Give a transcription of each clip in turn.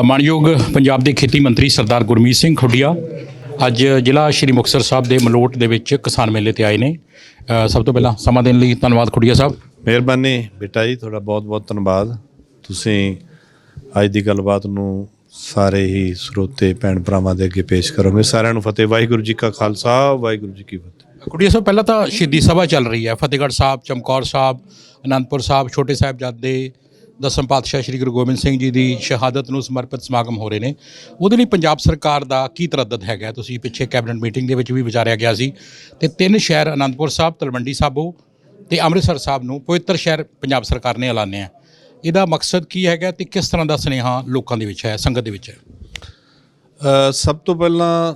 ਅ, ਮਾਣਯੋਗ ਪੰਜਾਬ ਦੇ ਖੇਤੀ ਮੰਤਰੀ ਸਰਦਾਰ ਗੁਰਮੀਤ ਸਿੰਘ ਖੁੱਡੀਆ ਅੱਜ ਜ਼ਿਲ੍ਹਾ ਸ਼੍ਰੀ ਮੁਕਤਸਰ ਸਾਹਿਬ ਦੇ ਮਲੋਟ ਦੇ ਵਿੱਚ ਕਿਸਾਨ ਮੇਲੇ ਤੇ ਆਏ ਨੇ। ਸਭ ਤੋਂ ਪਹਿਲਾਂ ਸਮਾਂ ਦੇਣ ਲਈ ਧੰਨਵਾਦ ਖੁੱਡੀਆ ਸਾਹਿਬ। ਮਿਹਰਬਾਨੀ ਬੇਟਾ ਜੀ ਤੁਹਾਡਾ ਬਹੁਤ-ਬਹੁਤ ਧੰਨਵਾਦ। ਤੁਸੀਂ ਅੱਜ ਦੀ ਗੱਲਬਾਤ ਨੂੰ ਸਾਰੇ ਹੀ ਸਰੋਤੇ ਭੈਣ ਭਰਾਵਾਂ ਦੇ ਅੱਗੇ ਪੇਸ਼ ਕਰੋਗੇ। ਸਾਰਿਆਂ ਨੂੰ ਫਤਿਹ। ਵਾਹਿਗੁਰੂ ਜੀ ਕਾ ਖਾਲਸਾ ਵਾਹਿਗੁਰੂ ਜੀ ਕੀ ਫਤਿਹ। ਖੁੱਡੀਆ ਸਾਹਿਬ ਪਹਿਲਾਂ ਤਾਂ ਸ਼ਹੀਦੀ ਸਭਾ ਚੱਲ ਰਹੀ ਹੈ। ਫਤਿਹਗੜ੍ਹ ਸਾਹਿਬ ਚਮਕੌਰ ਸਾਹਿਬ ਅਨੰਦਪੁਰ ਸਾਹਿਬ ਛੋਟੇ ਸਾਹਿਬਜ਼ਾਦੇ ਦਸਮ ਪਾਤਸ਼ਾਹ ਸ੍ਰੀ ਗੁਰੂ ਗੋਬਿੰਦ ਸਿੰਘ ਜੀ ਦੀ ਸ਼ਹਾਦਤ ਨੂੰ ਸਮਰਪਿਤ ਸਮਾਗਮ ਹੋ ਰਹੇ ਨੇ। ਉਹਦੇ ਲਈ ਪੰਜਾਬ ਸਰਕਾਰ ਦਾ ਕੀ ਤਰੱਦਦ ਹੈਗਾ? ਤੁਸੀਂ ਪਿੱਛੇ ਕੈਬਨਿਟ ਮੀਟਿੰਗ ਦੇ ਵਿੱਚ ਵੀ ਵਿਚਾਰਿਆ ਗਿਆ ਸੀ। ਤੇ ਤਿੰਨ ਸ਼ਹਿਰ ਅਨੰਦਪੁਰ ਸਾਹਿਬ, ਤਲਵੰਡੀ ਸਾਬੋ ਤੇ ਅੰਮ੍ਰਿਤਸਰ ਸਾਹਿਬ ਨੂੰ ਪਵਿੱਤਰ ਸ਼ਹਿਰ ਪੰਜਾਬ ਸਰਕਾਰ ਨੇ ਐਲਾਨਿਆ ਇਹਦਾ ਮਕਸਦ ਕੀ ਹੈਗਾ ਤੇ ਕਿਸ ਤਰ੍ਹਾਂ ਦਾ ਸੁਨੇਹਾ ਲੋਕਾਂ ਦੇ ਵਿੱਚ ਹੈ, ਸੰਗਤ ਦੇ ਵਿੱਚ ਹੈ? ਸਭ ਤੋਂ ਪਹਿਲਾਂ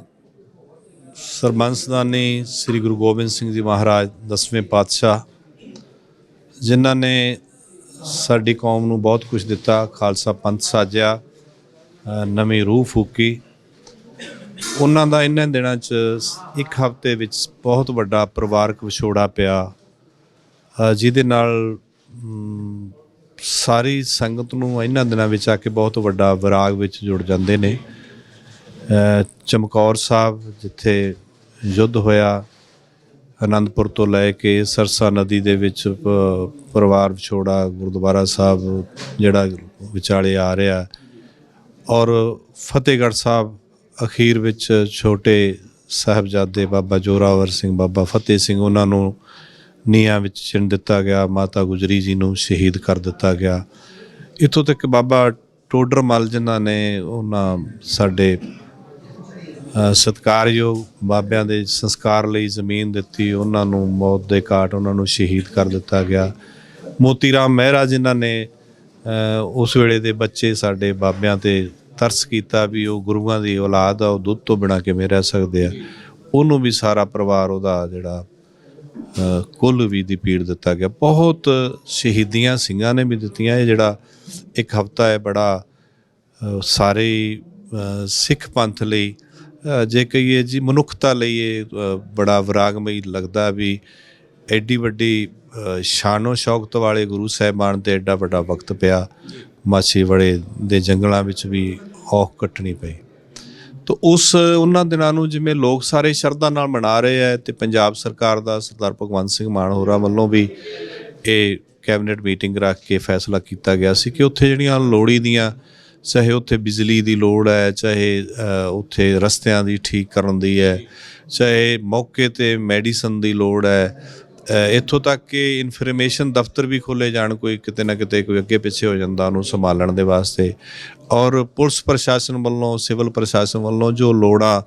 ਸਰਬੰਸਦਾਨੀ ਸ੍ਰੀ ਗੁਰੂ ਗੋਬਿੰਦ ਸਿੰਘ ਜੀ ਮਹਾਰਾਜ, ਦਸਵੇਂ ਪਾਤਸ਼ਾਹ, ਜਿਨ੍ਹਾਂ ਨੇ ਸਾਡੀ ਕੌਮ ਨੂੰ ਬਹੁਤ ਕੁਝ ਦਿੱਤਾ। ਖਾਲਸਾ ਪੰਥ ਸਾਜਿਆ ਨਵੀਂ ਰੂਹ ਫੂਕੀ। ਉਹਨਾਂ ਦਾ ਇਹਨਾਂ ਦਿਨਾਂ 'ਚ ਇੱਕ ਹਫ਼ਤੇ ਵਿੱਚ ਬਹੁਤ ਵੱਡਾ ਪਰਿਵਾਰਕ ਵਿਛੋੜਾ ਪਿਆ। ਜਿਹਦੇ ਨਾਲ ਸਾਰੀ ਸੰਗਤ ਨੂੰ ਇਹਨਾਂ ਦਿਨਾਂ ਵਿੱਚ ਆ ਕੇ ਬਹੁਤ ਵੱਡਾ ਵਿਰਾਗ ਵਿੱਚ ਜੁੜ ਜਾਂਦੇ ਨੇ। ਚਮਕੌਰ ਸਾਹਿਬ ਜਿੱਥੇ ਯੁੱਧ ਹੋਇਆ ਅਨੰਦਪੁਰ ਤੋਂ ਲੈ ਕੇ ਸਰਸਾ ਨਦੀ ਦੇ ਵਿੱਚ ਪ- ਪਰਿਵਾਰ ਵਿਛੋੜਾ, ਗੁਰਦੁਆਰਾ ਸਾਹਿਬ ਜਿਹੜਾ ਵਿਚਾਲੇ ਆ ਰਿਹਾ ਔਰ ਫਤਿਹਗੜ੍ਹ ਸਾਹਿਬ ਅਖੀਰ ਵਿੱਚ ਛੋਟੇ ਸਾਹਿਬਜ਼ਾਦੇ ਬਾਬਾ ਜੋਰਾਵਰ ਸਿੰਘ, ਬਾਬਾ ਫਤਿਹ ਸਿੰਘ, ਉਹਨਾਂ ਨੂੰ ਨੀਹਾਂ ਵਿੱਚ ਚਿਣ ਦਿੱਤਾ ਗਿਆ, ਮਾਤਾ ਗੁਜਰੀ ਜੀ ਨੂੰ ਸ਼ਹੀਦ ਕਰ ਦਿੱਤਾ ਗਿਆ। ਇੱਥੋਂ ਤੱਕ ਬਾਬਾ ਟੋਡਰ ਮਲ ਜਿਨ੍ਹਾਂ ਨੇ ਉਹਨਾਂ ਸਾਡੇ ਸਤਿਕਾਰਯੋਗ ਬਾਬਿਆਂ ਦੇ ਸੰਸਕਾਰ ਲਈ ਜ਼ਮੀਨ ਦਿੱਤੀ, ਉਹਨਾਂ ਨੂੰ ਮੌਤ ਦੇ ਘਾਟ ਉਹਨਾਂ ਨੂੰ ਸ਼ਹੀਦ ਕਰ ਦਿੱਤਾ ਗਿਆ। ਮੋਤੀ ਰਾਮ ਮਹਿਰਾ ਜਿਨ੍ਹਾਂ ਨੇ ਉਸ ਵੇਲੇ ਦੇ ਬੱਚੇ ਸਾਡੇ ਬਾਬਿਆਂ ਤੇ ਤਰਸ ਕੀਤਾ ਵੀ ਉਹ ਗੁਰੂਆਂ ਦੀ ਔਲਾਦ ਆ, ਉਹ ਦੁੱਧ ਤੋਂ ਬਿਨਾ ਕਿਵੇਂ ਰਹਿ ਸਕਦੇ ਆ। ਉਹਨੂੰ ਵੀ ਸਾਰਾ ਪਰਿਵਾਰ ਉਹਦਾ ਜਿਹੜਾ ਕੁੱਲ ਵੀ ਦੀ ਪੀੜ ਦਿੱਤਾ ਗਿਆ। ਬਹੁਤ ਸ਼ਹੀਦੀਆਂ ਸਿੰਘਾਂ ਨੇ ਵੀ ਦਿੱਤੀਆਂ। ਇਹ ਜਿਹੜਾ ਇੱਕ ਹਫਤਾ ਹੈ, ਬੜਾ ਸਾਰੇ ਸਿੱਖ ਪੰਥ ਲਈ ਜੇ ਕਹੀਏ ਜੀ ਮਨੁੱਖਤਾ ਲਈ ਇਹ ਬੜਾ ਵਿਰਾਗਮਈ ਲੱਗਦਾ ਵੀ ਐਡੀ ਵੱਡੀ ਸ਼ਾਨੋ ਸ਼ੌਕਤ ਵਾਲੇ ਗੁਰੂ ਸਾਹਿਬਾਨ ਤੇ ਐਡਾ ਵੱਡਾ ਵਕਤ ਪਿਆ ਮਾਛੀ ਮਾਛੀਵਾੜੇ ਦੇ ਜੰਗਲਾਂ ਵਿੱਚ ਵੀ ਔਖ ਕੱਟਣੀ ਪਈ। ਤੋ ਉਸ ਉਹਨਾਂ ਦਿਨਾਂ ਨੂੰ ਜਿਵੇਂ ਲੋਕ ਸਾਰੇ ਸ਼ਰਧਾ ਨਾਲ ਮਨਾ ਰਹੇ ਆ ਤੇ ਪੰਜਾਬ ਸਰਕਾਰ ਦਾ ਸਰਦਾਰ ਭਗਵੰਤ ਸਿੰਘ ਮਾਨ ਹੋਰਾਂ ਵੱਲੋਂ ਵੀ ਇਹ ਕੈਬਨਿਟ ਮੀਟਿੰਗ ਰੱਖ ਕੇ ਫੈਸਲਾ ਕੀਤਾ ਗਿਆ ਸੀ ਕਿ ਉੱਥੇ ਜਿਹੜੀਆਂ ਲੋੜੀ ਦੀਆਂ ਚਾਹੇ ਉੱਥੇ ਬਿਜਲੀ ਦੀ ਲੋੜ ਹੈ ਚਾਹੇ ਉੱਥੇ ਰਸਤਿਆਂ ਦੀ ਠੀਕ ਕਰਨ ਦੀ ਹੈ ਚਾਹੇ ਮੌਕੇ ਤੇ ਮੈਡੀਸਨ ਦੀ ਲੋੜ ਹੈ ਇੱਥੋਂ ਤੱਕ ਕਿ ਇਨਫੋਰਮੇਸ਼ਨ ਦਫ਼ਤਰ ਵੀ ਖੋਲੇ ਜਾਣ ਕੋਈ ਕਿਤੇ ਨਾ ਕਿਤੇ ਕੋਈ ਅੱਗੇ ਪਿੱਛੇ ਹੋ ਜਾਂਦਾ ਉਹਨੂੰ ਸੰਭਾਲਣ ਦੇ ਵਾਸਤੇ। ਔਰ ਪੁਲਿਸ ਪ੍ਰਸ਼ਾਸਨ ਵੱਲੋਂ ਸਿਵਲ ਪ੍ਰਸ਼ਾਸਨ ਵੱਲੋਂ ਜੋ ਲੋੜਾਂ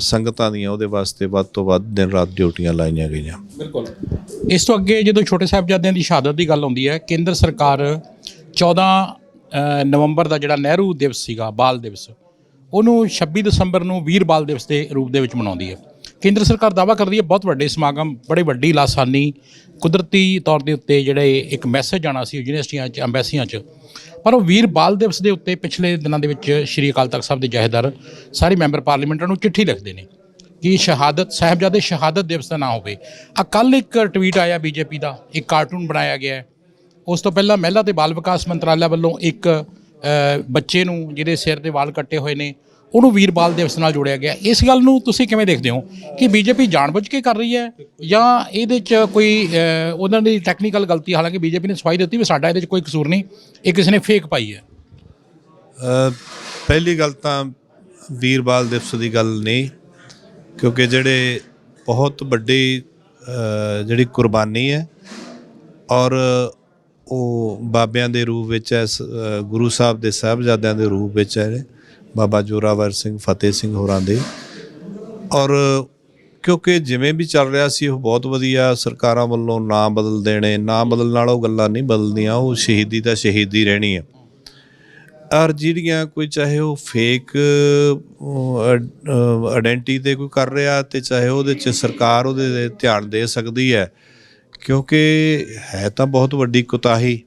ਸੰਗਤਾਂ ਦੀਆਂ ਉਹਦੇ ਵਾਸਤੇ ਵੱਧ ਤੋਂ ਵੱਧ ਦਿਨ ਰਾਤ ਡਿਊਟੀਆਂ ਲਾਈਆਂ ਗਈਆਂ। ਬਿਲਕੁਲ। ਇਸ ਤੋਂ ਅੱਗੇ ਜਦੋਂ ਛੋਟੇ ਸਾਹਿਬਜ਼ਾਦਿਆਂ ਦੀ ਸ਼ਹਾਦਤ ਦੀ ਗੱਲ ਆਉਂਦੀ ਹੈ ਕੇਂਦਰ ਸਰਕਾਰ 14 ਅ, ਨਵੰਬਰ ਦਾ ਜਿਹੜਾ ਨਹਿਰੂ ਦਿਵਸ ਸੀਗਾ, ਬਾਲ ਦਿਵਸ, ਉਹਨੂੰ 26 ਦਸੰਬਰ ਨੂੰ ਵੀਰ ਬਾਲ ਦਿਵਸ ਦੇ ਰੂਪ ਦੇ ਵਿੱਚ ਮਨਾਉਂਦੀ ਹੈ। ਕੇਂਦਰ ਸਰਕਾਰ ਦਾਅਵਾ ਕਰਦੀ ਹੈ, ਬਹੁਤ ਵੱਡੇ ਸਮਾਗਮ, ਬੜੇ ਵੱਡੀ ਲਾਸਾਨੀ, ਕੁਦਰਤੀ ਤੌਰ ਦੇ ਉੱਤੇ ਜਿਹੜੇ ਇੱਕ ਮੈਸੇਜ ਜਾਣਾ ਸੀ ਯੂਨੀਵਰਸਿਟੀਆਂ 'ਚ, ਐਮਬੈਸੀਆਂ 'ਚ। ਪਰ ਉਹ ਵੀਰ ਬਾਲ ਦਿਵਸ ਦੇ ਉੱਤੇ ਪਿਛਲੇ ਦਿਨਾਂ ਦੇ ਵਿੱਚ ਸ਼੍ਰੀ ਅਕਾਲ ਤਖਤ ਸਾਹਿਬ ਦੇ ਜਹੇਦਾਰ ਸਾਰੇ ਮੈਂਬਰ ਪਾਰਲੀਮੈਂਟਾਂ ਨੂੰ ਚਿੱਠੀ ਲਿਖਦੇ ਨੇ ਕਿ ਸ਼ਹਾਦਤ, ਸਾਹਿਬਜ਼ਾਦੇ ਸ਼ਹਾਦਤ ਦਿਵਸ ਦਾ ਨਾ ਹੋਵੇ। ਆ ਕੱਲ ਇੱਕ ਟਵੀਟ ਆਇਆ ਬੀਜੇਪੀ ਦਾ, ਇੱਕ ਕਾਰਟੂਨ ਬਣਾਇਆ ਗਿਆ ਹੈ। ਉਸ ਤੋਂ ਪਹਿਲਾਂ ਮਹਿਲਾ ਤੇ ਬਾਲ ਵਿਕਾਸ ਮੰਤਰਾਲਾ ਵੱਲੋਂ ਇੱਕ ਬੱਚੇ ਨੂੰ ਜਿਹਦੇ ਸਿਰ ਦੇ ਵਾਲ ਕੱਟੇ ਹੋਏ ਨੇ, ਉਹਨੂੰ ਵੀਰ ਬਾਲ ਦਿਵਸ ਨਾਲ ਜੋੜਿਆ ਗਿਆ। ਇਸ ਗੱਲ ਨੂੰ ਤੁਸੀਂ ਕਿਵੇਂ ਦੇਖਦੇ ਹੋ ਕਿ ਬੀਜੇਪੀ ਜਾਣਬੁੱਝ ਕੇ ਕਰ ਰਹੀ ਹੈ ਜਾਂ ਇਹਦੇ 'ਚ ਕੋਈ ਉਹਨਾਂ ਦੀ ਟੈਕਨੀਕਲ ਗਲਤੀ, ਹਾਲਾਂਕਿ ਬੀਜੇਪੀ ਨੇ ਸਫ਼ਾਈ ਦਿੱਤੀ ਵੀ ਸਾਡਾ ਇਹਦੇ 'ਚ ਕੋਈ ਕਸੂਰ ਨਹੀਂ, ਇਹ ਕਿਸੇ ਨੇ ਫੇਕ ਪਾਈ ਹੈ? ਪਹਿਲੀ ਗੱਲ ਤਾਂ ਵੀਰ ਬਾਲ ਦਿਵਸ ਦੀ ਗੱਲ ਨਹੀਂ, ਕਿਉਂਕਿ ਜਿਹੜੇ ਬਹੁਤ ਵੱਡੀ ਜਿਹੜੀ ਕੁਰਬਾਨੀ ਹੈ ਔਰ ਉਹ ਬਾਬਿਆਂ ਦੇ ਰੂਪ ਵਿੱਚ ਹੈ ਸ- ਗੁਰੂ ਸਾਹਿਬ ਦੇ ਸਾਹਿਬਜ਼ਾਦਿਆਂ ਦੇ ਰੂਪ ਵਿੱਚ ਹੈ ਬਾਬਾ ਜੋਰਾਵਰ ਸਿੰਘ, ਫਤਿਹ ਸਿੰਘ ਹੋਰਾਂ ਦੇ। ਔਰ ਕਿਉਂਕਿ ਜਿਵੇਂ ਵੀ ਚੱਲ ਰਿਹਾ ਸੀ, ਉਹ ਬਹੁਤ ਵਧੀਆ ਸਰਕਾਰਾਂ ਵੱਲੋਂ ਨਾਂ ਬਦਲ ਦੇਣੇ, ਨਾਂ ਬਦਲਣ ਨਾਲ ਉਹ ਗੱਲਾਂ ਨਹੀਂ ਬਦਲਦੀਆਂ, ਉਹ ਸ਼ਹੀਦੀ ਤਾਂ ਸ਼ਹੀਦੀ ਰਹਿਣੀ ਹੈ। ਔਰ ਜਿਹੜੀਆਂ ਕੋਈ ਚਾਹੇ ਉਹ ਫੇਕ ਆਇਡੈਂਟੀ ਤੇ ਕੋਈ ਕਰ ਰਿਹਾ ਤੇ ਚਾਹੇ ਉਹਦੇ ਚ ਸਰਕਾਰ ਉਹਦੇ ਤੇ ਧਿਆਨ ਦੇ ਸਕਦੀ ਹੈ ਕਿਉਂਕਿ ਹੈ ਤਾਂ ਬਹੁਤ ਵੱਡੀ ਕੁਤਾਹੀ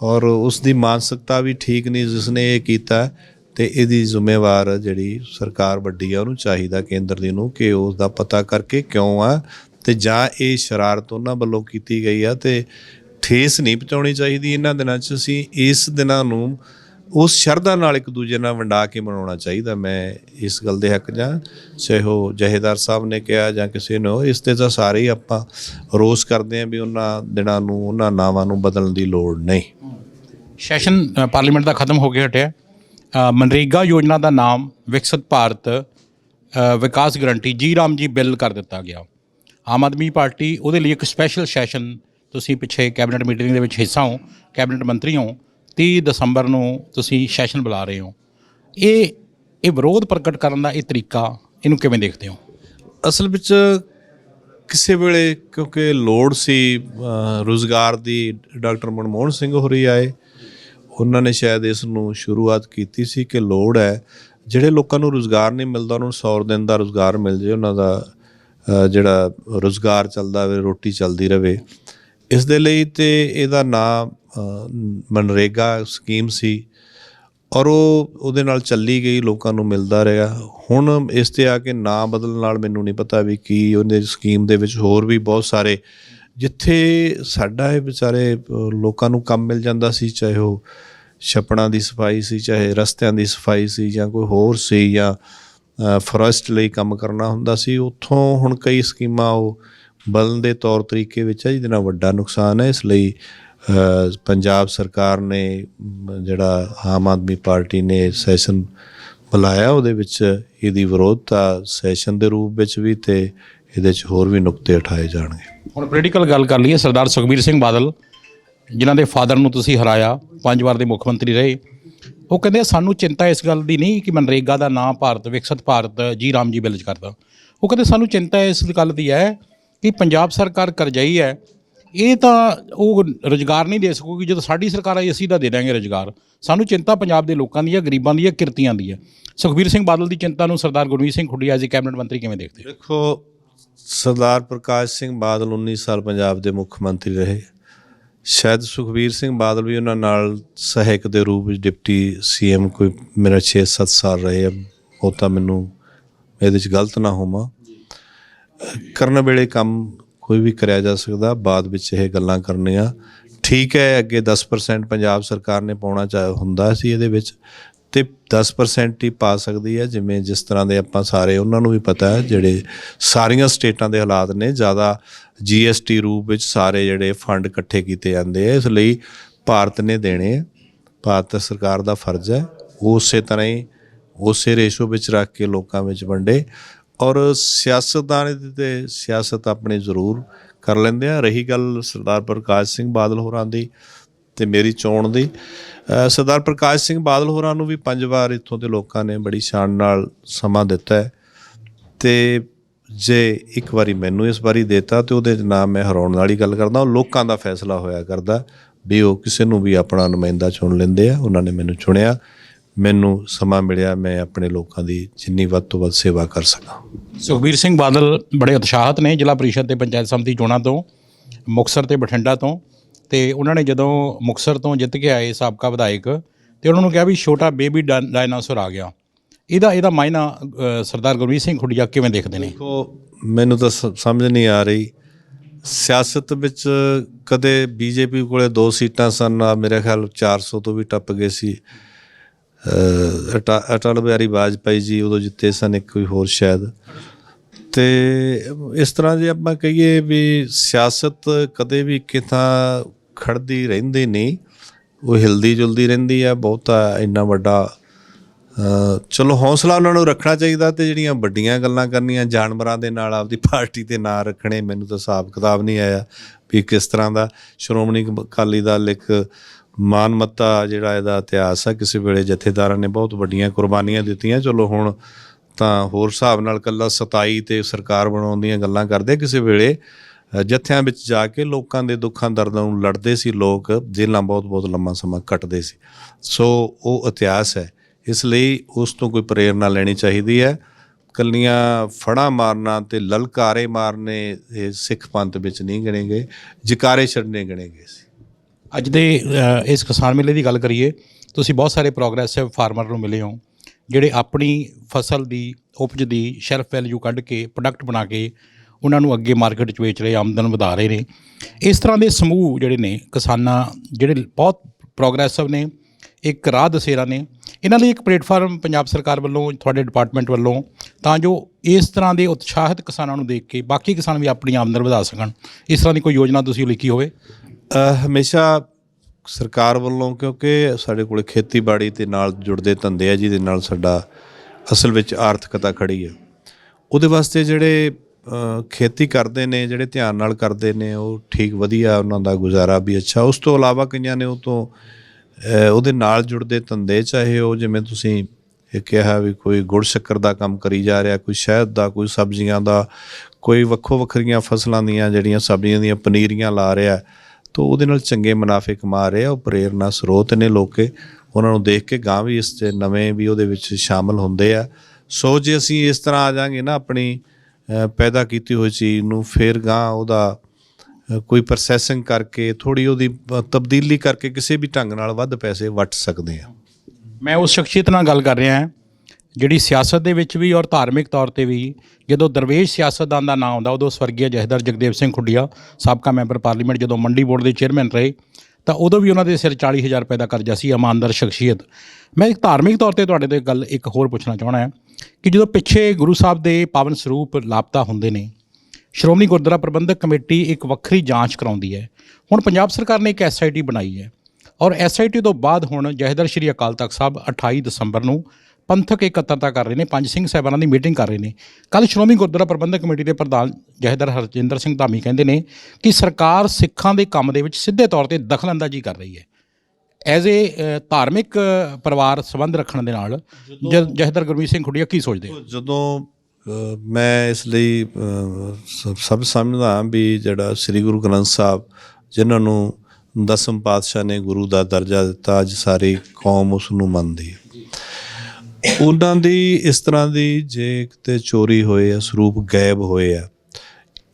ਔਰ ਉਸ ਦੀ ਮਾਨਸਿਕਤਾ ਵੀ ਠੀਕ ਨਹੀਂ ਜਿਸ ਨੇ ਇਹ ਕੀਤਾ ਤੇ ਇਹਦੀ ਜ਼ਿੰਮੇਵਾਰ ਜਿਹੜੀ ਸਰਕਾਰ ਵੱਡੀ ਆ, ਉਹਨੂੰ ਚਾਹੀਦਾ ਕੇਂਦਰ ਦੀ ਨੂੰ ਕਿ ਉਸ ਦਾ ਪਤਾ ਕਰਕੇ ਕਿਉਂ ਆ ਤੇ ਜਾਂ ਇਹ ਸ਼ਰਾਰਤ ਉਹਨਾਂ ਵੱਲੋਂ ਕੀਤੀ ਗਈ ਆ ਤੇ ਠੇਸ ਨਹੀਂ ਪਹੁੰਚਾਉਣੀ ਚਾਹੀਦੀ ਇਹਨਾਂ ਦਿਨਾਂ 'ਚ। ਅਸੀਂ ਇਸ ਦਿਨਾਂ ਨੂੰ ਉਸ ਸ਼ਰਧਾ ਨਾਲ ਇੱਕ ਦੂਜੇ ਨਾਲ ਵੰਡਾ ਕੇ ਮਨਾਉਣਾ ਚਾਹੀਦਾ। ਮੈਂ ਇਸ ਗੱਲ ਦੇ ਹੱਕ ਜਾਂ ਚਾਹੇ ਉਹ ਜਹੇਦਾਰ ਸਾਹਿਬ ਨੇ ਕਿਹਾ ਜਾਂ ਕਿਸੇ ਨੇ ਇਸ ਤੇ ਤਾਂ ਸਾਰੇ ਹੀ ਆਪਾਂ ਰੋਸ ਕਰਦੇ ਆਂ ਵੀ ਉਹਨਾਂ ਦਿਨਾਂ ਨੂੰ, ਉਹਨਾਂ ਨਾਵਾਂ ਨੂੰ ਬਦਲਣ ਦੀ ਲੋੜ ਨਹੀਂ। ਸੈਸ਼ਨ ਪਾਰਲੀਮੈਂਟ ਦਾ ਖਤਮ ਹੋ ਕੇ ਹਟਿਆ। ਮਨਰੇਗਾ ਯੋਜਨਾ ਦਾ ਨਾਮ ਵਿਕਸਿਤ ਭਾਰਤ ਵਿਕਾਸ ਗਰੰਟੀ ਜੀ ਰਾਮ ਜੀ ਬਿੱਲ ਕਰ ਦਿੱਤਾ ਗਿਆ। ਆਮ ਆਦਮੀ ਪਾਰਟੀ ਉਹਦੇ ਲਈ ਇੱਕ ਸਪੈਸ਼ਲ ਸੈਸ਼ਨ ਤੁਸੀਂ ਪਿੱਛੇ ਕੈਬਨਿਟ ਮੀਟਿੰਗ ਦੇ ਵਿੱਚ ਹਿੱਸਾ ਹੋ, ਕੈਬਨਿਟ ਮੰਤਰੀ ਹੋ। 30 ਦਸੰਬਰ ਨੂੰ ਤੁਸੀਂ ਸੈਸ਼ਨ ਬੁਲਾ ਰਹੇ ਹੋ। ਇਹ ਇਹ ਵਿਰੋਧ ਪ੍ਰਗਟ ਕਰਨ ਦਾ ਇਹ ਤਰੀਕਾ ਇਹਨੂੰ ਕਿਵੇਂ ਦੇਖਦੇ ਹੋ? ਅਸਲ ਵਿੱਚ ਕਿਸੇ ਵੇਲੇ ਕਿਉਂਕਿ ਲੋੜ ਸੀ ਅ, ਰੁਜ਼ਗਾਰ ਦੀ ਡਾਕਟਰ ਮਨਮੋਹਨ ਸਿੰਘ ਹੋਰੀ ਆਏ। ਉਹਨਾਂ ਨੇ ਸ਼ਾਇਦ ਇਸ ਨੂੰ ਸ਼ੁਰੂਆਤ ਕੀਤੀ ਸੀ ਕਿ ਲੋੜ ਹੈ ਜਿਹੜੇ ਲੋਕਾਂ ਨੂੰ ਰੁਜ਼ਗਾਰ ਨਹੀਂ ਮਿਲਦਾ ਉਹਨਾਂ ਨੂੰ 100 ਦਿਨ ਦਾ ਰੁਜ਼ਗਾਰ ਮਿਲ ਜੇ ਉਹਨਾਂ ਦਾ ਜਿਹੜਾ ਰੁਜ਼ਗਾਰ ਚੱਲਦਾ ਰਹੇ ਰੋਟੀ ਚੱਲਦੀ ਰਹੇ ਇਸ ਦੇ ਲਈ ਤੇ ਇਹਦਾ ਨਾਮ ਮਨਰੇਗਾ ਸਕੀਮ ਸੀ ਔਰ ਉਹ ਉਹਦੇ ਨਾਲ ਚੱਲੀ ਗਈ, ਲੋਕਾਂ ਨੂੰ ਮਿਲਦਾ ਰਿਹਾ। ਹੁਣ ਇਸ ਤੇ ਆ ਕੇ ਨਾਂ ਬਦਲਣ ਨਾਲ ਮੈਨੂੰ ਨਹੀਂ ਪਤਾ ਵੀ ਕੀ ਉਹਦੇ ਸਕੀਮ ਦੇ ਵਿੱਚ ਹੋਰ ਵੀ ਬਹੁਤ ਸਾਰੇ, ਜਿੱਥੇ ਸਾਡਾ ਇਹ ਵਿਚਾਰੇ ਲੋਕਾਂ ਨੂੰ ਕੰਮ ਮਿਲ ਜਾਂਦਾ ਸੀ, ਚਾਹੇ ਉਹ ਛੱਪੜਾਂ ਦੀ ਸਫ਼ਾਈ ਸੀ, ਚਾਹੇ ਰਸਤਿਆਂ ਦੀ ਸਫ਼ਾਈ ਸੀ, ਜਾਂ ਕੋਈ ਹੋਰ ਸੀ, ਜਾਂ ਫੋਰੈਸਟ ਲਈ ਕੰਮ ਕਰਨਾ ਹੁੰਦਾ ਸੀ, ਉੱਥੋਂ ਹੁਣ ਕਈ ਸਕੀਮਾਂ ਉਹ ਬਦਲਣ ਦੇ ਤੌਰ ਤਰੀਕੇ ਵਿੱਚ ਹੈ, ਜਿਹਦੇ ਨਾਲ ਵੱਡਾ ਨੁਕਸਾਨ ਹੈ। ਇਸ ਲਈ ਪੰਜਾਬ ਸਰਕਾਰ ਨੇ ਜਿਹੜਾ ਆਮ ਆਦਮੀ ਪਾਰਟੀ ਨੇ ਸੈਸ਼ਨ ਬੁਲਾਇਆ, ਉਹਦੇ ਵਿੱਚ ਇਹਦੀ ਵਿਰੋਧਤਾ ਸੈਸ਼ਨ ਦੇ ਰੂਪ ਵਿੱਚ ਵੀ ਤੇ ਇਹਦੇ 'ਚ ਹੋਰ ਵੀ ਨੁਕਤੇ ਉਠਾਏ ਜਾਣਗੇ। ਹੁਣ ਪੋਲੀਟੀਕਲ ਗੱਲ ਕਰ ਲਈਏ, ਸਰਦਾਰ ਸੁਖਬੀਰ ਸਿੰਘ ਬਾਦਲ, ਜਿਨ੍ਹਾਂ ਦੇ ਫਾਦਰ ਨੂੰ ਤੁਸੀਂ ਹਰਾਇਆ, ਪੰਜ ਵਾਰ ਦੇ ਮੁੱਖ ਮੰਤਰੀ ਰਹੇ, ਉਹ ਕਹਿੰਦੇ ਸਾਨੂੰ ਚਿੰਤਾ ਇਸ ਗੱਲ ਦੀ ਨਹੀਂ ਕਿ ਮਨਰੇਗਾ ਦਾ ਨਾਂ ਭਾਰਤ, ਵਿਕਸਿਤ ਭਾਰਤ, ਜੀ ਰਾਮ ਜੀ ਬਿਲਜ ਕਰਦਾ। ਉਹ ਕਹਿੰਦੇ, ਸਾਨੂੰ ਚਿੰਤਾ ਇਸ ਗੱਲ ਦੀ ਹੈ ਕਿ ਪੰਜਾਬ ਸਰਕਾਰ ਕਰਜਾਈ ਹੈ, ਇਹ ਤਾਂ ਉਹ ਰੁਜ਼ਗਾਰ ਨਹੀਂ ਦੇ ਸਕੂਗੀ, ਜਦੋਂ ਸਾਡੀ ਸਰਕਾਰ ਆਈ ਅਸੀਂ ਤਾਂ ਦੇ ਦਾਂਗੇ ਰੁਜ਼ਗਾਰ। ਸਾਨੂੰ ਚਿੰਤਾ ਪੰਜਾਬ ਦੇ ਲੋਕਾਂ ਦੀ ਹੈ, ਗਰੀਬਾਂ ਦੀ ਹੈ, ਕਿਰਤੀਆਂ ਦੀ ਹੈ। ਸੁਖਬੀਰ ਸਿੰਘ ਬਾਦਲ ਦੀ ਚਿੰਤਾ ਨੂੰ ਸਰਦਾਰ ਗੁਰਮੀਤ ਸਿੰਘ ਖੁੱਡੀ ਐਜ਼ ਕੈਬਨਿਟ ਮੰਤਰੀ ਕਿਵੇਂ ਦੇਖਦੇ ਹੋ? ਦੇਖੋ, ਸਰਦਾਰ ਪ੍ਰਕਾਸ਼ ਸਿੰਘ ਬਾਦਲ 19 ਸਾਲ ਪੰਜਾਬ ਦੇ ਮੁੱਖ ਮੰਤਰੀ ਰਹੇ। ਸ਼ਾਇਦ ਸੁਖਬੀਰ ਸਿੰਘ ਬਾਦਲ ਵੀ ਉਹਨਾਂ ਨਾਲ ਸਹਾਇਕ ਦੇ ਰੂਪ ਵਿੱਚ ਡਿਪਟੀ ਸੀਐਮ ਕੋਈ ਮੇਰਾ 6-7 ਸਾਲ ਰਹੇ ਆ, ਉਹ ਤਾਂ ਮੈਨੂੰ ਇਹਦੇ 'ਚ ਗਲਤ ਨਾ ਹੋਵਾਂ। ਕਰਨ ਵੇਲੇ ਕੰਮ ਕੋਈ ਵੀ ਕਰਿਆ ਜਾ ਸਕਦਾ, ਬਾਅਦ ਵਿੱਚ ਇਹ ਗੱਲਾਂ ਕਰਨੀਆਂ। ਠੀਕ ਹੈ, ਅੱਗੇ 10% ਪੰਜਾਬ ਸਰਕਾਰ ਨੇ ਪਾਉਣਾ ਚਾਹ ਹੁੰਦਾ ਸੀ ਇਹਦੇ ਵਿੱਚ, ਤੇ 10% ਹੀ ਪਾ ਸਕਦੀ ਹੈ, ਜਿਵੇਂ ਜਿਸ ਤਰ੍ਹਾਂ ਦੇ ਆਪਾਂ ਸਾਰੇ, ਉਹਨਾਂ ਨੂੰ ਵੀ ਪਤਾ ਹੈ, ਜਿਹੜੇ ਸਾਰੀਆਂ ਸਟੇਟਾਂ ਦੇ ਹਾਲਾਤ ਨੇ, ਜ਼ਿਆਦਾ ਜੀਐਸਟੀ ਰੂਪ ਵਿੱਚ ਸਾਰੇ ਜਿਹੜੇ ਫੰਡ ਇਕੱਠੇ ਕੀਤੇ ਜਾਂਦੇ ਆ, ਇਸ ਲਈ ਭਾਰਤ ਨੇ ਦੇਣੇ ਆ। ਭਾਰਤ ਸਰਕਾਰ ਦਾ ਫਰਜ਼ ਹੈ, ਉਹ ਉਸੇ ਤਰ੍ਹਾਂ ਹੀ, ਉਸੇ ਰੇਸ਼ੋ ਵਿੱਚ ਰੱਖ ਕੇ ਲੋਕਾਂ ਵਿੱਚ ਵੰਡੇ। ਔਰ ਸਿਆਸਤਦਾਨ ਇਹਦੇ ਤੇ ਸਿਆਸਤ ਆਪਣੀ ਜ਼ਰੂਰ ਕਰ ਲੈਂਦੇ ਆ। ਰਹੀ ਗੱਲ ਸਰਦਾਰ ਪ੍ਰਕਾਸ਼ ਸਿੰਘ ਬਾਦਲ ਹੋਰਾਂ ਦੀ ਤੇ ਮੇਰੀ ਚੋਣ ਦੀ। ਸਰਦਾਰ ਪ੍ਰਕਾਸ਼ ਸਿੰਘ ਬਾਦਲ ਹੋਰਾਂ ਨੂੰ ਵੀ ਪੰਜ ਵਾਰ ਇੱਥੋਂ ਦੇ ਲੋਕਾਂ ਨੇ ਬੜੀ ਸ਼ਾਨ ਨਾਲ ਸਮਾਂ ਦਿੱਤਾ ਹੈ। ਤੇ ਜੇ ਇੱਕ ਵਾਰੀ ਮੈਨੂੰ ਇਸ ਵਾਰੀ ਦੇਤਾ ਤੇ ਉਹਦੇ ਨਾਮ ਮੈਂ ਹਰਾਉਣ ਵਾਲੀ ਗੱਲ ਕਰਦਾ, ਉਹ ਲੋਕਾਂ ਦਾ ਫੈਸਲਾ ਹੋਇਆ ਕਰਦਾ ਵੀ ਉਹ ਕਿਸੇ ਨੂੰ ਵੀ ਆਪਣਾ ਨੁਮਾਇੰਦਾ ਚੁਣ ਲੈਂਦੇ ਆ, ਉਹਨਾਂ ਨੇ ਮੈਨੂੰ ਚੁਣਿਆ। ਮੈਨੂੰ ਸਮਾਂ ਮਿਲਿਆ ਮੈਂ ਆਪਣੇ ਲੋਕਾਂ ਦੀ ਜਿੰਨੀ ਵੱਧ ਤੋਂ ਵੱਧ ਸੇਵਾ ਕਰ ਸਕਾਂ। ਸੁਖਬੀਰ ਸਿੰਘ ਬਾਦਲ ਬੜੇ ਉਤਸ਼ਾਹਤ ਨੇ ਜ਼ਿਲ੍ਹਾ ਪਰਿਸ਼ਦ ਤੇ ਪੰਚਾਇਤ ਸਮਿਤੀ ਚੋਣਾਂ ਤੋਂ ਮੁਕਸਰ ਤੇ ਬਠਿੰਡਾ ਤੋਂ ਤੇ ਉਹਨਾਂ ਨੇ ਜਦੋਂ ਮੁਕਸਰ ਤੋਂ ਜਿੱਤ ਕੇ ਆਏ ਸਾਬਕਾ ਵਿਧਾਇਕ ਤੇ ਉਹਨਾਂ ਨੂੰ ਕਿਹਾ ਵੀ ਛੋਟਾ ਬੇਬੀ ਡਾਇ- ਡਾਇਨਾਸੌਰ ਆ ਗਿਆ। ਇਹਦਾ ਇਹਦਾ ਮਾਇਨਾ ਸਰਦਾਰ ਗੁਰਮੀਤ ਸਿੰਘ ਖੁੱਡੀਆ ਕਿਵੇਂ ਦੇਖਦੇ ਨੇ? ਦੇਖੋ ਮੈਨੂੰ ਤਾਂ ਸਮਝ ਨਹੀਂ ਆ ਰਹੀ। ਸਿਆਸਤ ਵਿੱਚ ਕਦੇ ਬੀਜੇਪੀ ਕੋਲੇ ਦੋ ਸੀਟਾਂ ਸਨ ਮੇਰੇ ਖਿਆਲ 400 ਤੋਂ ਵੀ ਟੱਪ ਗਏ ਸੀ। ਅਟਲ ਬਿਹਾਰੀ ਵਾਜਪਾਈ ਜੀ ਉਦੋਂ ਜਿੱਤੇ ਸਨ ਇੱਕ ਕੋਈ ਹੋਰ ਸ਼ਾਇਦ। ਤੇ ਇਸ ਤਰ੍ਹਾਂ ਜੇ ਆਪਾਂ ਕਹੀਏ ਵੀ ਸਿਆਸਤ ਕਦੇ ਵੀ ਕਿਥਾਂ ਖੜਦੀ ਰਹਿੰਦੀ ਨਹੀਂ, ਉਹ ਹਿਲਦੀ ਜੁਲਦੀ ਰਹਿੰਦੀ ਆ, ਬਹੁਤਾ ਇੰਨਾ ਵੱਡਾ ਚਲੋ ਹੌਸਲਾ ਉਹਨਾਂ ਨੂੰ ਰੱਖਣਾ ਚਾਹੀਦਾ ਤੇ ਜਿਹੜੀਆਂ ਵੱਡੀਆਂ ਗੱਲਾਂ ਕਰਨੀਆਂ, ਜਾਨਵਰਾਂ ਦੇ ਨਾਲ ਆਪਦੀ ਪਾਰਟੀ 'ਤੇ ਨਾਂ ਰੱਖਣੇ, ਮੈਨੂੰ ਤਾਂ ਹਿਸਾਬ ਕਿਤਾਬ ਨਹੀਂ ਆਇਆ ਵੀ ਕਿਸ ਤਰ੍ਹਾਂ ਦਾ। ਸ਼੍ਰੋਮਣੀ ਅਕਾਲੀ ਦਲ ਇੱਕ ਮਾਨਮੱਤਾ ਜਿਹੜਾ ਇਹਦਾ ਇਤਿਹਾਸ ਆ ਕਿਸੇ ਵੇਲੇ ਜਥੇਦਾਰਾਂ ਨੇ ਬਹੁਤ ਵੱਡੀਆਂ ਕੁਰਬਾਨੀਆਂ ਦਿੱਤੀਆਂ। ਚਲੋ ਹੁਣ ਤਾਂ ਹੋਰ ਹਿਸਾਬ ਨਾਲ ਕੱਲਾ 27 ਤੇ ਸਰਕਾਰ ਬਣਾਉਣ ਦੀਆਂ ਗੱਲਾਂ ਕਰਦੇ ਕਿਸੇ ਵੇਲੇ ਅ, ਜਥਿਆਂ ਵਿੱਚ ਜਾ ਕੇ ਲੋਕਾਂ ਦੇ ਦੁੱਖਾਂ ਦਰਦਾਂ ਨੂੰ ਲੜਦੇ ਸੀ ਲੋਕ ਜੇਲਾਂ ਬਹੁਤ ਬਹੁਤ ਲੰਮਾ ਸਮਾਂ ਕੱਟਦੇ ਸੀ। ਸੋ ਉਹ ਇਤਿਹਾਸ ਹੈ। ਇਸ ਲਈ ਉਸ ਤੋਂ ਕੋਈ ਪ੍ਰੇਰਣਾ ਲੈਣੀ ਚਾਹੀਦੀ ਹੈ। ਕੱਲੀਆਂ ਫੜਾ ਮਾਰਨਾ ਤੇ ਲਲਕਾਰੇ ਮਾਰਨੇ ਇਹ ਸਿੱਖ ਪੰਥ ਵਿੱਚ ਨਹੀਂ ਗਣੇ ਗਏ ਜਕਾਰੇ ਛੱਡਨੇ ਗਣੇ ਗਏ ਸੀ। ਅੱਜ ਦੇ ਇਸ ਕਿਸਾਨ ਮੇਲੇ ਦੀ ਗੱਲ ਕਰੀਏ, ਤੁਸੀਂ ਬਹੁਤ ਸਾਰੇ ਪ੍ਰੋਗਰੈਸਿਵ ਫਾਰਮਰ ਨੂੰ ਮਿਲੇ ਹੋ, ਜਿਹੜੇ ਆਪਣੀ ਫਸਲ ਦੀ ਉਪਜ ਦੀ ਸ਼ੈਲਫ ਵੈਲਿਊ ਕੱਢ ਕੇ ਪ੍ਰੋਡਕਟ ਬਣਾ ਕੇ ਉਹਨਾਂ ਨੂੰ ਅੱਗੇ ਮਾਰਕੀਟ 'ਚ ਵੇਚ ਰਹੇ, ਆਮਦਨ ਵਧਾ ਰਹੇ ਨੇ। ਇਸ ਤਰ੍ਹਾਂ ਦੇ ਸਮੂਹ ਜਿਹੜੇ ਨੇ, ਕਿਸਾਨਾਂ ਜਿਹੜੇ ਬਹੁਤ ਪ੍ਰੋਗਰੈਸਿਵ ਨੇ, ਇੱਕ ਰਾਹ ਦਸੇਰਾ ਨੇ, ਇਹਨਾਂ ਲਈ ਇੱਕ ਪਲੇਟਫਾਰਮ ਪੰਜਾਬ ਸਰਕਾਰ ਵੱਲੋਂ, ਤੁਹਾਡੇ ਡਿਪਾਰਟਮੈਂਟ ਵੱਲੋਂ, ਤਾਂ ਜੋ ਇਸ ਤਰ੍ਹਾਂ ਦੇ ਉਤਸ਼ਾਹਿਤ ਕਿਸਾਨਾਂ ਨੂੰ ਦੇਖ ਕੇ ਬਾਕੀ ਕਿਸਾਨ ਵੀ ਆਪਣੀ ਆਮਦਨ ਵਧਾ ਸਕਣ। ਇਸ ਤਰ੍ਹਾਂ ਦੀ ਕੋਈ ਯੋਜਨਾ ਤੁਸੀਂ ਲਿਖੀ ਹੋਵੇ। ਹਮੇਸ਼ਾ ਸਰਕਾਰ ਵੱਲੋਂ, ਕਿਉਂਕਿ ਸਾਡੇ ਕੋਲ ਖੇਤੀਬਾੜੀ ਤੇ ਨਾਲ ਜੁੜਦੇ ਧੰਦੇ ਆ, ਜਿਹਦੇ ਨਾਲ ਸਾਡਾ ਅਸਲ ਵਿੱਚ ਆਰਥਿਕਤਾ ਖੜੀ ਹੈ ਉਹਦੇ ਵਾਸਤੇ ਜਿਹੜੇ ਖੇਤੀ ਕਰਦੇ ਨੇ, ਜਿਹੜੇ ਧਿਆਨ ਨਾਲ ਕਰਦੇ ਨੇ, ਉਹ ਠੀਕ ਵਧੀਆ ਉਹਨਾਂ ਦਾ ਗੁਜ਼ਾਰਾ ਵੀ ਅੱਛਾ। ਉਸ ਤੋਂ ਇਲਾਵਾ ਕਈਆਂ ਨੇ ਉਹ ਤੋਂ ਉਹਦੇ ਨਾਲ ਜੁੜਦੇ ਧੰਦੇ, ਚਾਹੇ ਉਹ ਜਿਵੇਂ ਤੁਸੀਂ ਇਹ ਕਿਹਾ ਵੀ ਕੋਈ ਗੁੜ ਸ਼ੱਕਰ ਦਾ ਕੰਮ ਕਰੀ ਜਾ ਰਿਹਾ, ਕੋਈ ਸ਼ਹਿਦ ਦਾ, ਕੋਈ ਸਬਜ਼ੀਆਂ ਦਾ, ਕੋਈ ਵੱਖੋ ਵੱਖਰੀਆਂ ਫਸਲਾਂ ਦੀਆਂ ਜਿਹੜੀਆਂ ਸਬਜ਼ੀਆਂ ਦੀਆਂ ਪਨੀਰੀਆਂ ਲਾ ਰਿਹਾ ਤਾਂ ਉਹਦੇ ਨਾਲ ਚੰਗੇ ਮੁਨਾਫੇ ਕਮਾ ਰਹੇ ਆ, ਉਹ ਪ੍ਰੇਰਨਾ ਸਰੋਤ ਨੇ ਲੋਕੇ। ਉਹਨਾਂ ਨੂੰ ਦੇਖ ਕੇ ਗਾਂ ਵੀ ਇਸ 'ਚ ਨਵੇਂ ਵੀ ਉਹਦੇ ਵਿੱਚ ਸ਼ਾਮਲ ਹੁੰਦੇ ਆ। ਸੋ ਜੇ ਅਸੀਂ ਇਸ ਤਰ੍ਹਾਂ ਆ ਜਾਾਂਗੇ ਨਾ ਆਪਣੀ ਪੈਦਾ ਕੀਤੀ ਹੋਈ ਚੀਜ਼ ਨੂੰ, ਫੇਰ ਗਾਂ ਉਹਦਾ ਕੋਈ ਪ੍ਰੋਸੈਸਿੰਗ ਕਰਕੇ ਥੋੜੀ ਉਹਦੀ ਤਬਦੀਲੀ ਕਰਕੇ ਕਿਸੇ ਵੀ ਢੰਗ ਨਾਲ ਵੱਧ ਪੈਸੇ ਵਟ ਸਕਦੇ ਆ। ਮੈਂ ਉਸ ਸ਼ਖਸੀਅਤ ਨਾਲ ਗੱਲ ਕਰ ਰਿਹਾ ਹਾਂ। ਜਿਹੜੀ ਸਿਆਸਤ ਦੇ ਵਿੱਚ ਵੀ ਔਰ ਧਾਰਮਿਕ ਤੌਰ ਤੇ ਵੀ, ਜਦੋਂ ਦਰਵੇਸ਼ ਸਿਆਸਤਦਾਨ ਦਾ ਨਾਮ ਆਉਂਦਾ, ਉਦੋਂ ਸਵਰਗੀ ਜਹਦਰ ਜਗਦੇਵ ਸਿੰਘ ਖੁੱਡੀਆ, ਸਾਬਕਾ ਮੈਂਬਰ ਪਾਰਲੀਮੈਂਟ, ਜਦੋਂ ਮੰਡੀ ਬੋਰਡ ਦੇ ਚੇਅਰਮੈਨ ਰਹੇ, ਤਾਂ ਉਦੋਂ ਵੀ ਉਹਨਾਂ ਦੇ ਸਿਰ 40000 ਰੁਪਏ ਦਾ ਕਰਜ਼ਾ ਸੀ ਇਮਾਨਦਾਰ ਸ਼ਖਸੀਅਤ। ਮੈਂ ਇੱਕ ਧਾਰਮਿਕ ਤੌਰ ਤੇ ਤੁਹਾਡੇ ਤੋਂ ਗੱਲ ਇੱਕ ਹੋਰ ਪੁੱਛਣਾ ਚਾਹਣਾ ਹੈ, ਕਿ ਜਦੋਂ ਪਿੱਛੇ ਗੁਰੂ ਸਾਹਿਬ ਦੇ ਪਾਵਨ ਸਰੂਪ ਲਾਪਤਾ ਹੁੰਦੇ ਨੇ, ਸ਼੍ਰੋਮਣੀ ਗੁਰਦੁਆਰਾ ਪ੍ਰਬੰਧਕ ਕਮੇਟੀ ਇੱਕ ਵੱਖਰੀ ਜਾਂਚ ਕਰਾਉਂਦੀ ਹੈ। ਹੁਣ ਪੰਜਾਬ ਸਰਕਾਰ ਨੇ ਇੱਕ ਐਸਆਈਟੀ ਬਣਾਈ ਹੈ, ਔਰ ਐਸਆਈਟੀ ਤੋਂ ਬਾਅਦ ਹੁਣ ਜਹਦਰ ਸ਼੍ਰੀ ਅਕਾਲ ਤਖਤ ਸਾਹਿਬ 28 ਦਸੰਬਰ ਨੂੰ ਪੰਥਕ ਇਕੱਤਰਤਾ ਕਰ ਰਹੇ ਨੇ ਪੰਜ ਸਿੰਘ ਸਾਹਿਬਾਨਾਂ ਦੀ ਮੀਟਿੰਗ ਕਰ ਰਹੇ ਨੇ। ਕੱਲ ਸ਼੍ਰੋਮਣੀ ਗੁਰਦੁਆਰਾ ਪ੍ਰਬੰਧਕ ਕਮੇਟੀ ਦੇ ਪ੍ਰਧਾਨ ਜਹਦਰ ਹਰਜਿੰਦਰ ਸਿੰਘ ਧਾਮੀ ਕਹਿੰਦੇ ਨੇ ਕਿ ਸਰਕਾਰ ਸਿੱਖਾਂ ਦੇ ਕੰਮ ਦੇ ਵਿੱਚ ਸਿੱਧੇ ਤੌਰ ਤੇ ਦਖਲਅੰਦਾਜ਼ੀ ਕਰ ਰਹੀ ਹੈ। ਐਜ਼ ਏ ਧਾਰਮਿਕ ਪਰਿਵਾਰ ਸੰਬੰਧ ਰੱਖਣ ਦੇ ਨਾਲ ਜਹਦਰ ਗੁਰਮੀਤ ਸਿੰਘ ਖੁੱਡੀਆ ਕੀ ਸੋਚਦੇ ਜਦੋਂ ਮੈਂ ਇਸ ਲਈ ਸਭ ਸਮਝਦਾ ਵੀ ਜਿਹੜਾ ਸ੍ਰੀ ਗੁਰੂ ਗ੍ਰੰਥ ਸਾਹਿਬ ਜਿਨ੍ਹਾਂ ਨੂੰ ਦਸਮ ਪਾਤਸ਼ਾਹ ਨੇ ਗੁਰੂ ਦਾ ਦਰਜਾ ਦਿੱਤਾ ਅੱਜ ਸਾਰੀ ਕੌਮ ਉਸ ਨੂੰ ਮੰਨਦੀ ਹੈ। ਉਹਨਾਂ ਦੀ ਇਸ ਤਰ੍ਹਾਂ ਦੀ ਜੇ ਕਿਤੇ ਚੋਰੀ ਹੋਏ ਆ, ਸਰੂਪ ਗਾਇਬ ਹੋਏ ਆ,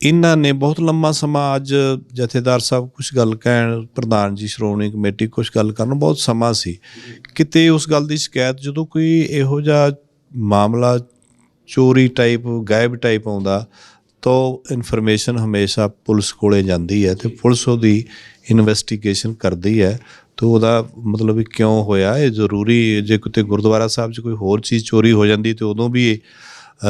ਇਹਨਾਂ ਨੇ ਬਹੁਤ ਲੰਮਾ ਸਮਾਂ ਅੱਜ ਜਥੇਦਾਰ ਸਾਹਿਬ ਕੁਝ ਗੱਲ ਕਹਿਣ, ਪ੍ਰਧਾਨ ਜੀ, ਸ਼੍ਰੋਮਣੀ ਕਮੇਟੀ ਕੁਝ ਗੱਲ ਕਰਨ, ਬਹੁਤ ਸਮਾਂ ਸੀ। ਕਿਤੇ ਉਸ ਗੱਲ ਦੀ ਸ਼ਿਕਾਇਤ ਜਦੋਂ ਕੋਈ ਇਹੋ ਜਿਹਾ ਮਾਮਲਾ ਚੋਰੀ ਟਾਈਪ ਗਾਇਬ ਟਾਈਪ ਆਉਂਦਾ, ਤਾਂ ਇਨਫੋਰਮੇਸ਼ਨ ਹਮੇਸ਼ਾ ਪੁਲਿਸ ਕੋਲੇ ਜਾਂਦੀ ਹੈ ਤੇ ਪੁਲਿਸ ਉਹਦੀ ਇਨਵੈਸਟੀਗੇਸ਼ਨ ਕਰਦੀ ਹੈ। ਤੇ ਉਹਦਾ ਮਤਲਬ ਕਿਉਂ ਹੋਇਆ? ਇਹ ਜ਼ਰੂਰੀ ਜੇ ਕਿਤੇ ਗੁਰਦੁਆਰਾ ਸਾਹਿਬ 'ਚ ਕੋਈ ਹੋਰ ਚੀਜ਼ ਚੋਰੀ ਹੋ ਜਾਂਦੀ ਤੇ ਉਦੋਂ ਵੀ ਇਹ,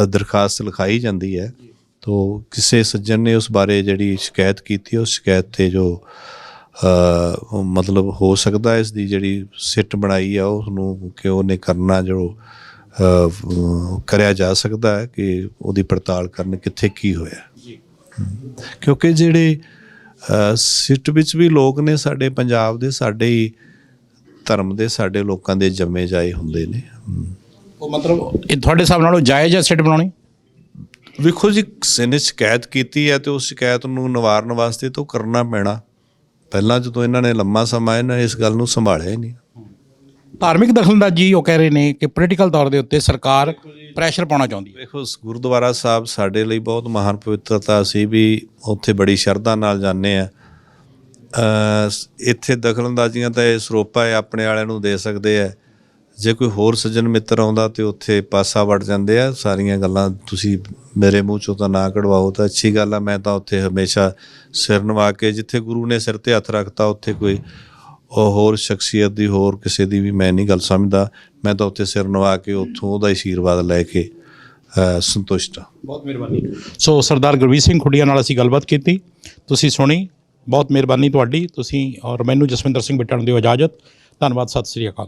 ਦਰਖਾਸਤ ਲਿਖਾਈ ਜਾਂਦੀ ਹੈ। ਤੋ ਕਿਸੇ ਸੱਜਣ ਨੇ ਉਸ ਬਾਰੇ ਜਿਹੜੀ ਸ਼ਿਕਾਇਤ ਕੀਤੀ ਉਸ ਸ਼ਿਕਾਇਤ ਤੇ ਜੋ ਮਤਲਬ ਹੋ ਸਕਦਾ ਇਸ ਦੀ ਜਿਹੜੀ ਸਿੱਟ ਬਣਾਈ ਆ ਉਸ ਨੂੰ ਕਿ ਉਹਨੇ ਕਰਨਾ ਜੋ ਕਰਿਆ ਜਾ ਸਕਦਾ ਹੈ ਕਿ ਉਹਦੀ ਪੜਤਾਲ ਕਰਨ ਕਿੱਥੇ ਕੀ ਹੋਇਆ। ਕਿਉਂਕਿ ਜਿਹੜੇ ਸਿੱਟ ਵਿੱਚ ਵੀ ਲੋਕ ਨੇ ਸਾਡੇ ਪੰਜਾਬ ਦੇ ਸਾਡੇ ਹੀ ਧਰਮ ਦੇ ਸਾਡੇ ਲੋਕਾਂ ਦੇ ਜੰਮੇ ਜਾਏ ਹੁੰਦੇ ਨੇ। ਉਹ ਮਤਲਬ ਇਹ ਤੁਹਾਡੇ ਹਿਸਾਬ ਨਾਲੋਂ ਜਾਇਜ਼ ਹੈ ਸਿੱਟ ਬਣਾਉਣੀ? ਵੇਖੋ ਜੀ ਕਿਸੇ ਨੇ ਸ਼ਿਕਾਇਤ ਕੀਤੀ ਹੈ ਤੇ ਉਸ ਸ਼ਿਕਾਇਤ ਨੂੰ ਨਿਵਾਰਨ ਵਾਸਤੇ ਤਾਂ ਕਰਨਾ ਪੈਣਾ। ਪਹਿਲਾਂ ਜਦੋਂ ਇਹਨਾਂ ਨੇ ਲੰਮਾ ਸਮਾਂ ਇਹਨਾਂ ਇਸ ਗੱਲ ਨੂੰ ਸੰਭਾਲਿਆ ਹੀ ਨਹੀਂ। ਧਾਰਮਿਕ ਦਖਲਅੰਦਾਜ਼ੀ ਉਹ ਕਹਿ ਰਹੇ ਨੇ ਕਿ ਪੋਲੀਟੀਕਲ ਤੌਰ ਦੇ ਉੱਤੇ ਸਰਕਾਰ ਪ੍ਰੈਸ਼ਰ ਪਾਉਣਾ ਚਾਹੁੰਦੀ ਹੈ। ਸ- ਗੁਰਦੁਆਰਾ ਸਾਹਿਬ ਸਾਡੇ ਲਈ ਬਹੁਤ ਮਹਾਨ ਪਵਿੱਤਰਤਾ ਸੀ ਵੀ ਉੱਥੇ ਬੜੀ ਸ਼ਰਧਾ ਨਾਲ ਜਾਂਦੇ ਆ ਅ ਇੱਥੇ ਦਖਲਅੰਦਾਜ਼ੀਆਂ ਤਾਂ ਇਹ ਸਰੋਪਾ ਹੈ ਆਪਣੇ ਵਾਲਿਆਂ ਨੂੰ ਦੇ ਸਕਦੇ ਆ ਜੇ ਕੋਈ ਹੋਰ ਸੱਜਣ ਮਿੱਤਰ ਆਉਂਦਾ ਤੇ ਉੱਥੇ ਪਾਸਾ ਵੜ ਜਾਂਦੇ ਆ। ਸਾਰੀਆਂ ਗੱਲਾਂ ਤੁਸੀਂ ਮੇਰੇ ਮੂੰਹ ਚੋਂ ਤਾਂ ਨਾ ਕਢਵਾਓ ਤਾਂ ਅੱਛੀ ਗੱਲ ਆ ਮੈਂ ਤਾਂ ਉੱਥੇ ਹਮੇਸ਼ਾ ਸਿਰ ਨਵਾ ਕੇ ਜਿੱਥੇ ਗੁਰੂ ਨੇ ਸਿਰ ਤੇ ਹੱਥ ਰੱਖਤਾ ਉੱਥੇ ਕੋਈ ਉਹ ਹੋਰ ਸ਼ਖਸੀਅਤ ਦੀ ਹੋਰ ਕਿਸੇ ਦੀ ਵੀ ਮੈਂ ਨਹੀਂ ਗੱਲ ਸਮਝਦਾ। ਮੈਂ ਤਾਂ ਉੱਥੇ ਸਿਰ ਨਵਾ ਕੇ ਉੱਥੋਂ ਉਹਦਾ ਆਸ਼ੀਰਵਾਦ ਲੈ ਕੇ ਸੰਤੁਸ਼ਟ ਹਾਂ। ਬਹੁਤ ਮਿਹਰਬਾਨੀ। ਸੋ ਸਰਦਾਰ ਗੁਰਵੀਰ ਸਿੰਘ ਖੁੱਡੀਆਂ ਨਾਲ ਅਸੀਂ ਗੱਲਬਾਤ ਕੀਤੀ। ਤੁਸੀਂ ਸੁਣੀ ਬਹੁਤ ਮਿਹਰਬਾਨੀ ਤੁਹਾਡੀ। ਤੁਸੀਂ ਔਰ ਮੈਨੂੰ ਜਸਵਿੰਦਰ ਸਿੰਘ ਬਿੱਟਾ ਨੂੰ ਦਿਓ ਇਜਾਜ਼ਤ। ਧੰਨਵਾਦ ਸਤਿ ਸ੍ਰੀ ਅਕਾਲ।